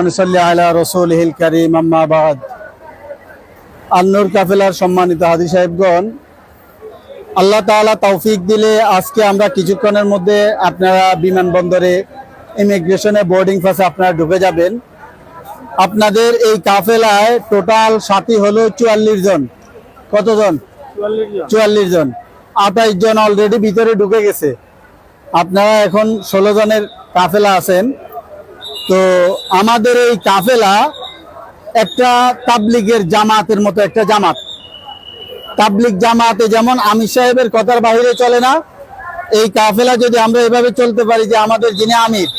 আলা রসুলহিল করিম আম্মাবাদ আন্নুর কাফেলার সম্মানিত হাদি সাহেবগণ আল্লাহ তৌফিক দিলে আজকে আমরা কিছুক্ষণের মধ্যে আপনারা বিমানবন্দরে ইমিগ্রেশনে বোর্ডিং পাসে আপনারা ঢুকে যাবেন। আপনাদের এই কাফেলায় টোটাল সাথী হলো চুয়াল্লিশ জন। কতজন? চুয়াল্লিশ জন। আঠাইশ জন অলরেডি ভিতরে ঢুকে গেছে। আপনারা এখন ষোলো জনের কাফেলা আছেন। তো আমাদের এই কাফেলা একটা তাবলিগের জামাতের মতো একটা জামাত। তাবলিগ জামাতে যেমন আমির সাহেবের কথার বাইরে চলে না, এই কাফেলা যদি আমরা এভাবে চলতে পারি যে আমাদের যিনি আমির,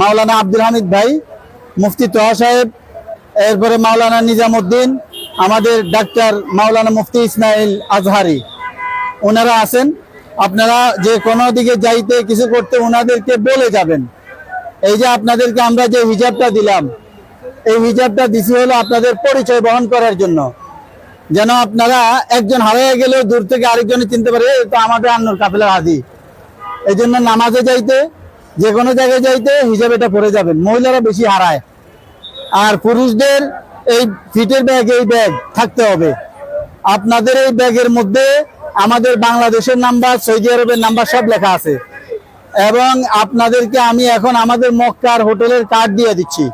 মাওলানা আব্দুল হামিদ ভাই, মুফতি তোহা সাহেব, এরপরে মাওলানা নিজামুদ্দিন, আমাদের ডাক্তার মাওলানা মুফতি ইসমাইল আজহারি, ওনারা আছেন। আপনারা যে কোনো দিকে যাইতে কিছু করতে ওনাদেরকে বলে যাবেন। এই যে আপনাদেরকে আমরা যে হিজাবটা দিলাম, এই হিজাবটা দিছি হলো আপনাদের পরিচয় বহন করার জন্য। যেন আপনারা একজন হারিয়ে গেলেও দূর থেকে আরেকজনে চিনতে পারে "এ তো আমাদের আন্নর কাফেলার হাদি এই জন্য নামাজে যাইতে, যে কোনো জায়গায় যাইতে হিজাব এটা পরে যাবেন। মহিলারা বেশি হারায়। আর পুরুষদের এই ফিটের ব্যাগ, এই ব্যাগ থাকতে হবে। আপনাদের এই ব্যাগের মধ্যে আমাদের বাংলাদেশের নাম্বার, সৌদি আরবের নাম্বার সব লেখা আছে। এবং আপনাদেরকে আমি এখন আমাদের মক্কার হোটেলের কার্ড দিয়ে দিচ্ছি।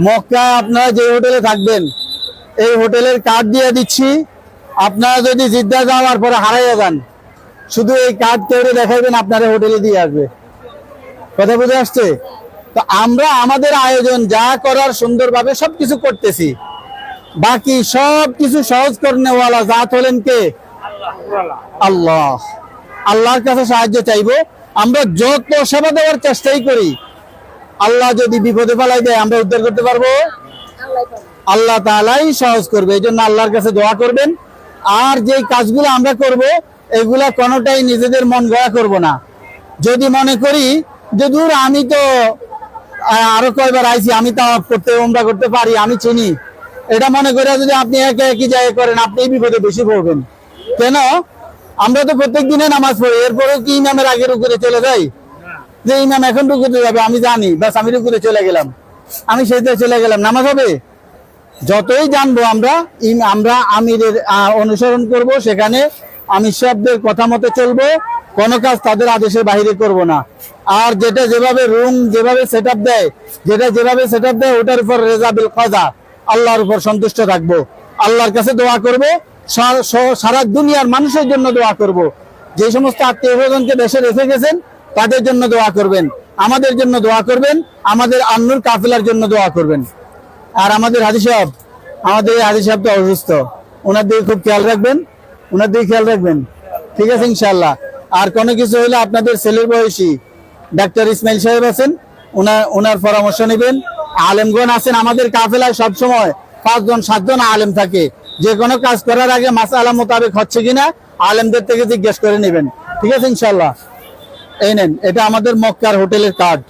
মক্কা, আপনারা যে হোটেলে থাকবেন, এই হোটেলের কার্ড দিয়ে দিচ্ছি। আপনারা যদি জিদ্দা যাওয়ার পরে হারাইয়া যান, শুধু এই কার্ড কেউ দেখাবেন আপনারা হোটেলে দিয়ে আসবে। কথা বুঝে আসছে? তো আমরা, আমাদের আয়োজন, যা করার সুন্দরভাবে সবকিছু করতেছি। বাকি সব কিছু সহজ করনেওয়ালা জাত হলেন কে? আল্লাহ। আল্লাহর কাছে সাহায্য চাইব। আমরা যত সেবা দেওয়ার চেষ্টাই করি, আল্লাহ যদি বিপদে ফেলাই দেয়, আমরা উদ্ধার করতে পারব? আল্লাহ তাআলাই সহজ করবে এই জন্য আল্লাহর কাছে দোয়া করবেন। আর যে কাজগুলো আমরা করব, এগুলা কোনোটাই নিজেদের মন গড়া করব না। যদি মনে করি যে, দূর, আমি তো আরও কয়বার আইছি, আমি তো করতে ওমরা করতে পারি, আমি চিনি। এটা মনে করে যদি আপনি একে একই জায়গায় করেন আপনি বিপদে বেশি পড়বেন। কেন? আমরা তো প্রত্যেক দিনে নামাজ পড়ি এরপরেও কি ইমামের আগে রুকুরে চলে যাই? যে ইমাম এখন রুকুতে যাবে, আমি জানি, বাস আমি রুকুতে চলে গেলাম। আমি সেটা চলে গেলাম, নামাজ হবে? যতই জানব আমরা আমরা আমিরের অনুসরণ করব, সেখানে আমির সাহেবদের কথা মতো চলবো, কোনো কাজ তাদের আদেশের বাইরে করব না। আর যেটা যেভাবে রুম, যেভাবে সেট দেয়, যেটা যেভাবে সেট দেয়, ওটার উপর রেজাবিল কাজা আল্লাহর উপর সন্তুষ্ট থাকব। আল্লাহর কাছে দোয়া করব সারা দুনিয়ার মানুষের জন্য দোয়া করব। যে সমস্ত আত্মীয় স্বজনকে দেশে রেখে গেছেন, তাদের জন্য দোয়া করবেন। আমাদের জন্য দোয়া করবেন, আমাদের আন্নুর কাফিলার জন্য দোয়া করবেন। আর আমাদের হাজি সাহেব, আমাদের হাজি সাহেব তো অসুস্থ। ওনার দিকে খুব খেয়াল রাখবেন, ওনার দিকে খেয়াল রাখবেন। ঠিক আছে ইনশাল্লাহ আর কোনো কিছু হলে আপনাদের ছেলের বয়সী ডাক্তার ইসমাইল সাহেব আছেন, ওনার ওনার পরামর্শ নেবেন। আলেমগণ আছেন আমাদের কাফেলায় সবসময়। পাঁচজন, সাতজন আলেম থাকে। যে কোনো কাজ করার আগে মাসালা মোতাবেক হচ্ছে কিনা আলেমদের থেকে জিজ্ঞেস করে নেবেন। ঠিক আছে ইনশাল্লাহ এই নেন, এটা আমাদের মক্কার হোটেলের কার্ড